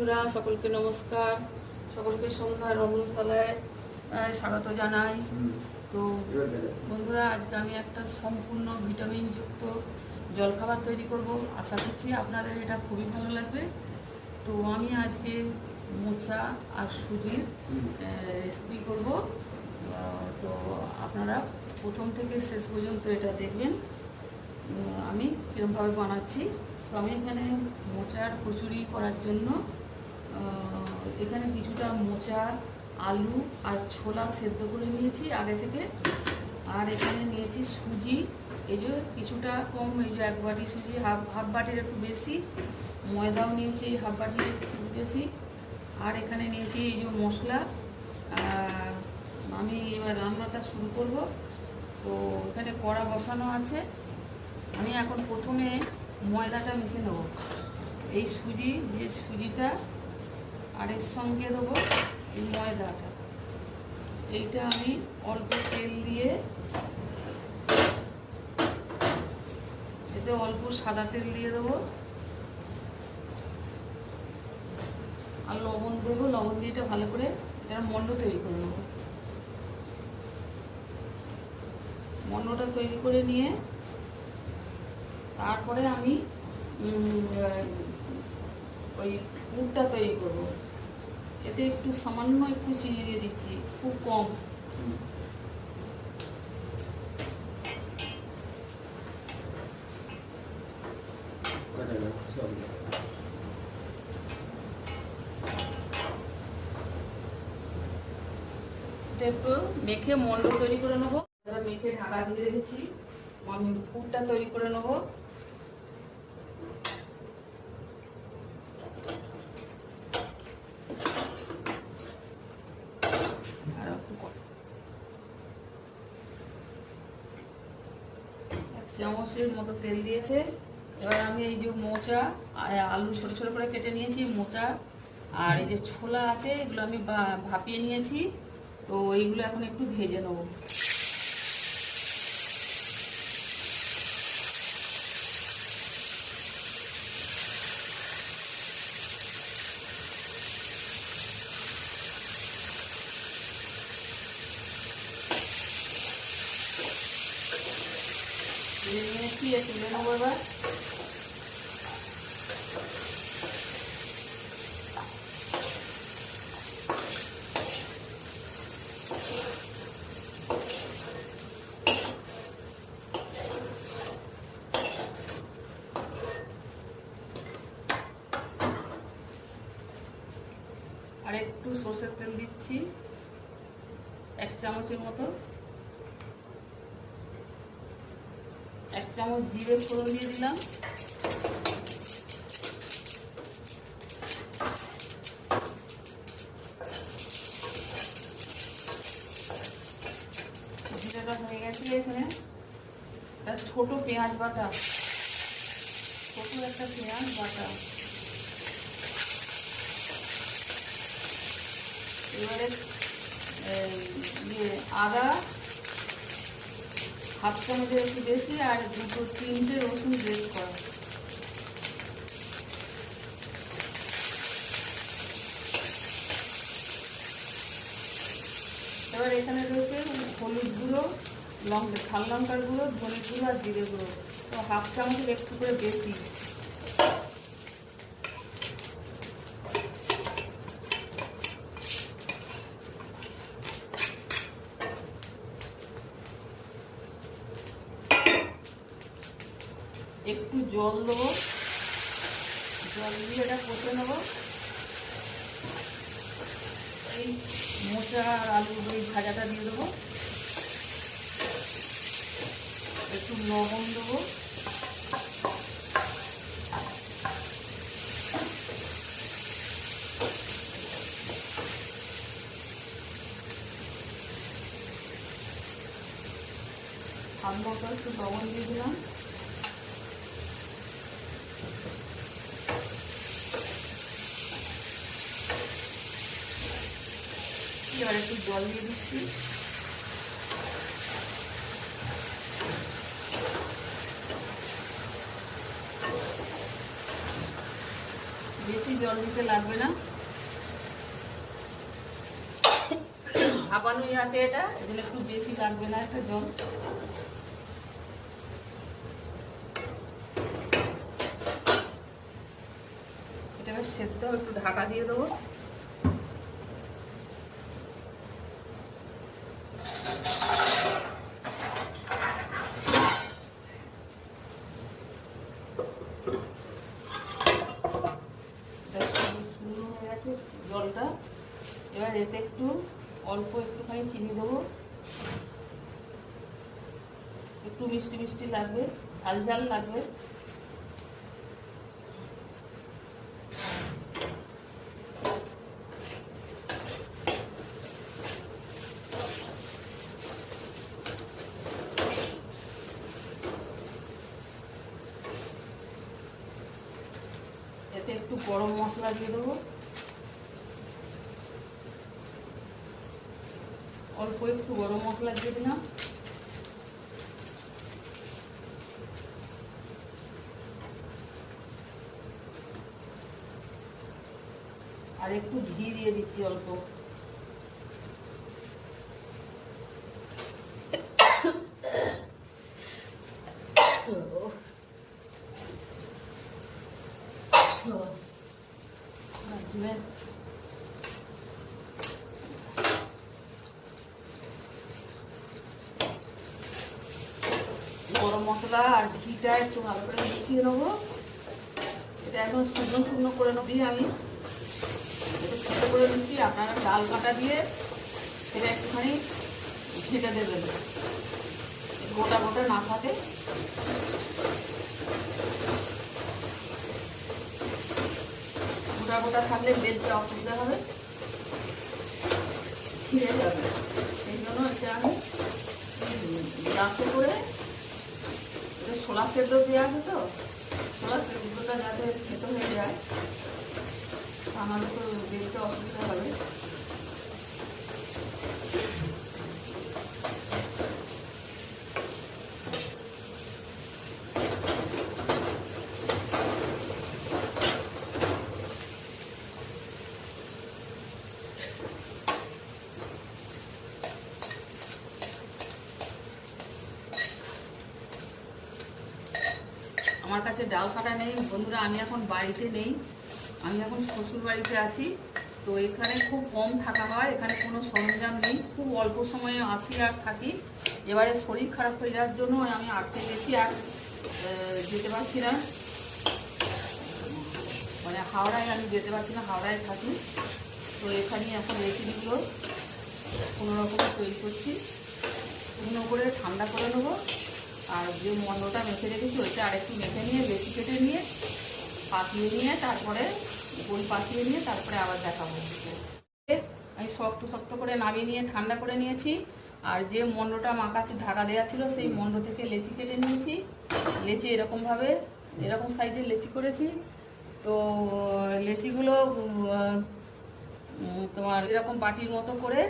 বন্ধুরা সকলকে নমস্কার। সকলকে সন্ধ্যা রন্ধনশালায় আহ, স্বাগত জানাই। তো বন্ধুরা আজকে আমি একটা সম্পূর্ণ ভিটামিনযুক্ত জলখাবার তৈরি করব। আশা করছি আপনাদের এটা খুবই ভালো লাগবে। তো আমি আজকে মোচা আর সুজির রেসিপি করব। তো আপনারা প্রথম থেকে শেষ পর্যন্ত এটা দেখবেন। আমি কীরকমভাবে বানাচ্ছি। তো আমি এখানে মোচার কচুরি করার জন্য এখানে কিছুটা মোচা, আলু আর ছোলা সেদ্ধ করে নিয়েছি আগে থেকে। আর এখানে নিয়েছি সুজি। এই যে কিছুটা কম, এই যে এক বাটি সুজি, হাফ হাফ বাটির একটু বেশি। ময়দাও নিয়েছি হাফ বাটির একটু বেশি। আর এখানে নিয়েছি এই যে মশলা। আমি এবার রান্নাটা শুরু করব। তো এখানে কড়া বসানো আছে। আমি এখন প্রথমে ময়দাটা মেখে নেব। এই সুজি, যে সুজিটা আর এর সঙ্গে দেবো ময়দাটা এইটা আমি অল্প তেল দিয়ে, এতে অল্প সাদা তেল দিয়ে দেবো। আর লবণ দেবো, লবণ দিয়ে এটা ভালো করে এটা মন্ড তৈরি করে নেব। মন্ডটা তৈরি করে নিয়ে, তারপরে আমি ওই পুরটা তৈরি করব। এতে একটু সামান্য একটু চিনি দিয়ে দিচ্ছি, খুব কম। একটু মেখে মন্ড তৈরি করে নেব। মেখে ঢাকা দিয়ে রেখেছি। আমি পুরটা তৈরি করে নেব আর একটু কম। এক চামচের মতো তেল দিয়েছে। এবার আমি এই যে মোচা আলু ছোট ছোট করে কেটে নিয়েছি, মোচা। আর এই যে ছোলা আছে, এগুলো আমি ভাপিয়ে নিয়েছি। তো এইগুলো এখন একটু ভেজে নেব। নেব এবার আর একটু সর্ষের তেল দিচ্ছি এক চামচের মতো। চামচ জিরে ফোড়ন দিয়ে দিলাম। জিরেটা হয়ে গেছে এখানে। একটা ছোট পেঁয়াজ বাটা। ছোট একটা পেঁয়াজ বাটা। এবারে ইয়ে আদা হাফ চামচের একটু বেশি আর দুটো তিনটে রসুন গ্রেট করা। এবার এখানে রয়েছে হলুদ গুঁড়ো, লঙ্কা ঝাল লঙ্কার গুঁড়ো, ধনে গুঁড়ো আর জিরে গুঁড়ো। তো হাফ চামচের একটু করে বেশি একটু জল দেবো। জল দিয়ে এটা কষে নেব। এই মোচা আর আলু ওই ভাজাটা দিয়ে দেবো। একটু লবণ দেবো। মতো একটু লবণ দিয়ে দিলাম এবার একটু জল দিয়ে দিচ্ছি। বেশি জল দিতে লাগবে না। ভাপানোই আছে এটা এজন্য একটু বেশি লাগবে না একটা জল। এটা সেদ্ধ, একটু ঢাকা দিয়ে দেবো। শুকনো হয়ে গেছে জলটা। এবার এতে একটু অল্প একটুখানি চিনি দেবো। একটু মিষ্টি মিষ্টি লাগবে, ঝাল ঝাল লাগবে। এতে একটু গরম মশলা দিয়ে দেবো। অল্প একটু গরম মশলা দিয়ে দিলাম। আর একটু ঘি দিয়ে দিচ্ছি অল্প। গরম মশলা আর ঘিটা একটু ভালো করে মিশিয়ে নেব। এটা একদম শুকনো শুকনো করে নেবি আমি। ছোটো করে নিচ্ছি, আপনারা ডাল কাটা দিয়ে এটা একটুখানি ঘেটে দেবেন। গোটা গোটা না থাকে গোটা গোটা থাকলে বেলতে অসুবিধা হবে। যাবে। সেই জন্য এটা আমি গ্লাসে করে এটা ছোলা সেদ্ধ দেওয়া আছে তো, ছোলা সেদ্ধটা যাতে খেতে হয়ে যায় আমাদের তো বেলতে অসুবিধা হবে। আমার কাছে ডাল কাটা নেই। বন্ধুরা, আমি এখন বাড়িতে নেই। আমি এখন শ্বশুর বাড়িতে আছি। তো এখানে খুব কম থাকা হয়। এখানে কোনো সরঞ্জাম নেই। খুব অল্প সময়ে আসি আর থাকি। এবারে শরীর খারাপ হয়ে যাওয়ার জন্য আমি আটকে গেছি আর যেতে পারছি না। মানে হাওড়ায় আমি যেতে পারছি না, হাওড়ায় থাকি। তো এখানেই এখন রেসিপিগুলো কোনো রকমে তৈরি করছি। শুকনো করে ঠান্ডা করে নেব। আর যে মন্ডটা মেখে রেখেছি, ওইটা আরেকটু মেখে নিয়ে, বেশি কেটে নিয়ে, পাতিয়ে নিয়ে, তারপরে গোল পাতিয়ে নিয়ে, তারপরে আবার দেখাবো। আমি শক্ত শক্ত করে নামিয়ে নিয়ে, ঠান্ডা করে নিয়েছি। আর যে মন্ডটা আমার কাছে ঢাকা দেওয়া ছিল, সেই মন্ড থেকে লেচি কেটে নিয়েছি। লেচি এরকমভাবে, এরকম সাইজের লেচি করেছি। তো লেচিগুলো তোমার এরকম বাটির মতো করে,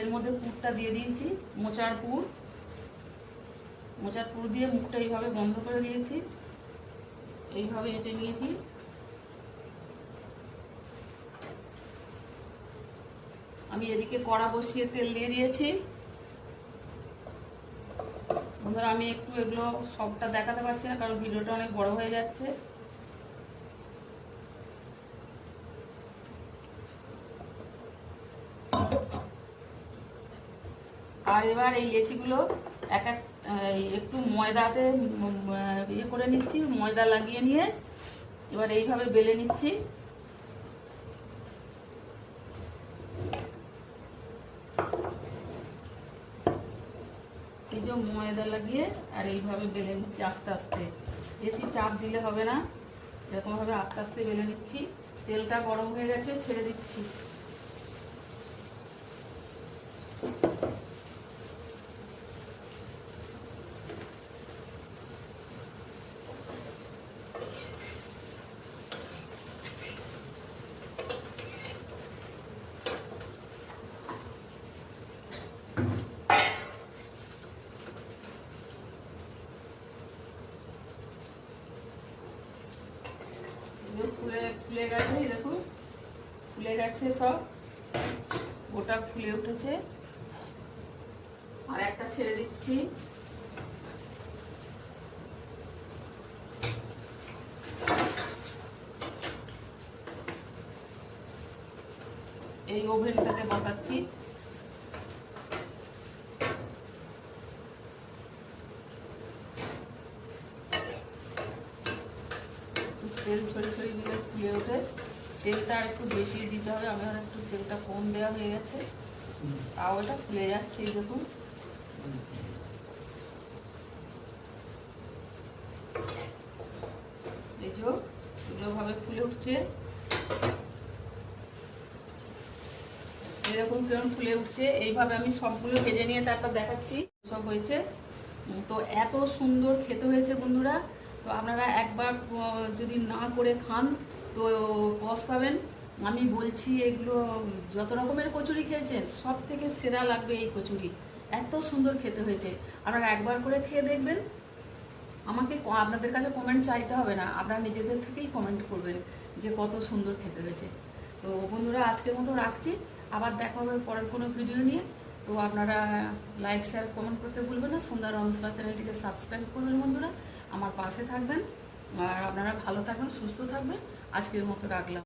এর মধ্যে পুরটা দিয়ে দিয়েছি, মোচার পুর। মোচার পুর দিয়ে মুখটা এইভাবে বন্ধ করে দিয়েছি। এইভাবে এঁটে নিয়েছি। আমি এদিকে কড়া বসিয়ে তেল দিয়ে দিয়েছি। বন্ধুরা, আমি একটু এগুলো সবটা দেখাতে পারছি না, কারণ ভিডিওটা অনেক বড় হয়ে যাচ্ছে। আর এবার এই লেচিগুলো এক এক একটু ময়দাতে ইয়ে করে নিচ্ছি, ময়দা লাগিয়ে নিয়ে, এবার এইভাবে বেলে নিচ্ছি। এই যে ময়দা লাগিয়ে, আর এইভাবে বেলে নিচ্ছি আস্তে আস্তে। বেশি চাপ দিলে হবে না, এরকমভাবে আস্তে আস্তে বেলে নিচ্ছি। তেলটা গরম হয়ে গেছে, ছেড়ে দিচ্ছি। ফুলে গেছে দেখুন। ফুলে গেছে সব। গোটা ফুলে উঠেছে। আর একটা ছেড়ে দিচ্ছি। এই ওভেনটাতে বসাচ্ছি। তেল ছড়ি ছড়ি দিলে ফুলে ওঠে। তেলটা আর একটু বেশি দিতে হবে আমার একটু তেলটা কম দেওয়া হয়ে গেছে। তাও এটা ফুলে যাচ্ছে, এই দেখুন। এই ফুলে উঠছে। এরকম ফুলে উঠছে। এইভাবে আমি সবগুলো ভেজে নিয়ে তারপর দেখাচ্ছি। সব হয়েছে। তো এত সুন্দর খেতে হয়েছে বন্ধুরা। তো আপনারা একবার যদি না করে খান, তো কস পাবেন। আমি বলছি, এগুলো যত রকমের কচুরি খেয়েছেন, সব থেকে সেরা লাগবে এই কচুরি। এত সুন্দর খেতে হয়েছে। আপনারা একবার করে খেয়ে দেখবেন। আমাকে আপনাদের কাছে কমেন্ট চাইতে হবে না। আপনারা নিজেদের থেকেই কমেন্ট করবেন যে কত সুন্দর খেতে হয়েছে। তো বন্ধুরা, আজকের মতো রাখছি। আবার দেখা হবে পরের কোনো ভিডিও নিয়ে। তো আপনারা লাইক শেয়ার কমেন্ট করতে ভুলবেন না। সুন্দর রমসলা চ্যানেলটিকে সাবস্ক্রাইব করবেন বন্ধুরা। আমার পাশে থাকবেন। আর আপনারা ভালো থাকবেন সুস্থ থাকবেন। আজকের মতো রাখলাম।